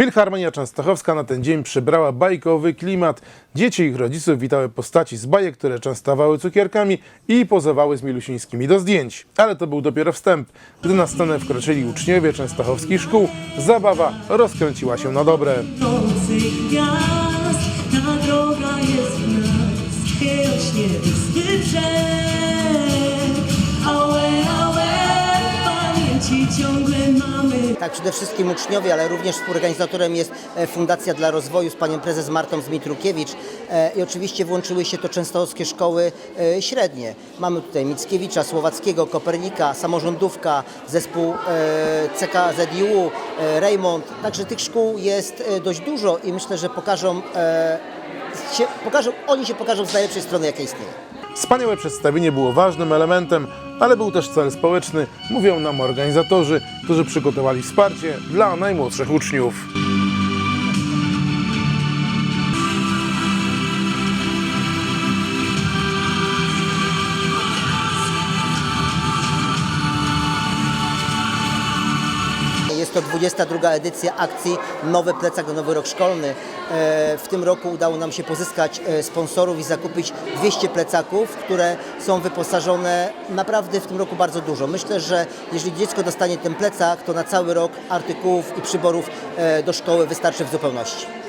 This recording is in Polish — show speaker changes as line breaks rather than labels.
Filharmonia Częstochowska na ten dzień przybrała bajkowy klimat. Dzieci i ich rodziców witały postaci z bajek, które częstowały cukierkami i pozowały z Milusińskimi do zdjęć. Ale to był dopiero wstęp. Gdy na scenę wkroczyli uczniowie częstochowskich szkół, zabawa rozkręciła się na dobre.
gwiazd, ta droga jest w nas, pamięci ciągle mamy
Tak, przede wszystkim uczniowie, ale również współorganizatorem jest e, Fundacja dla Rozwoju z panią prezes Martą Zmitrukiewicz e, i oczywiście włączyły się to częstochowskie szkoły e, średnie. Mamy tutaj Mickiewicza, Słowackiego, Kopernika, Samorządówka, zespół CKZIU, e, Raymond. Także tych szkół jest dość dużo i myślę, że pokażą, się, pokażą, oni się pokażą z najlepszej strony, jaka istnieje.
Wspaniałe przedstawienie było ważnym elementem, ale był też cel społeczny, mówią nam organizatorzy, którzy przygotowali wsparcie dla najmłodszych uczniów.
Jest to 22 edycja akcji Nowy Plecak na Nowy Rok Szkolny. E, W tym roku udało nam się pozyskać e, sponsorów i zakupić 200 plecaków, które są wyposażone naprawdę w tym roku bardzo dużo. Myślę, że jeżeli dziecko dostanie ten plecak, to na cały rok artykułów i przyborów e, do szkoły wystarczy w zupełności.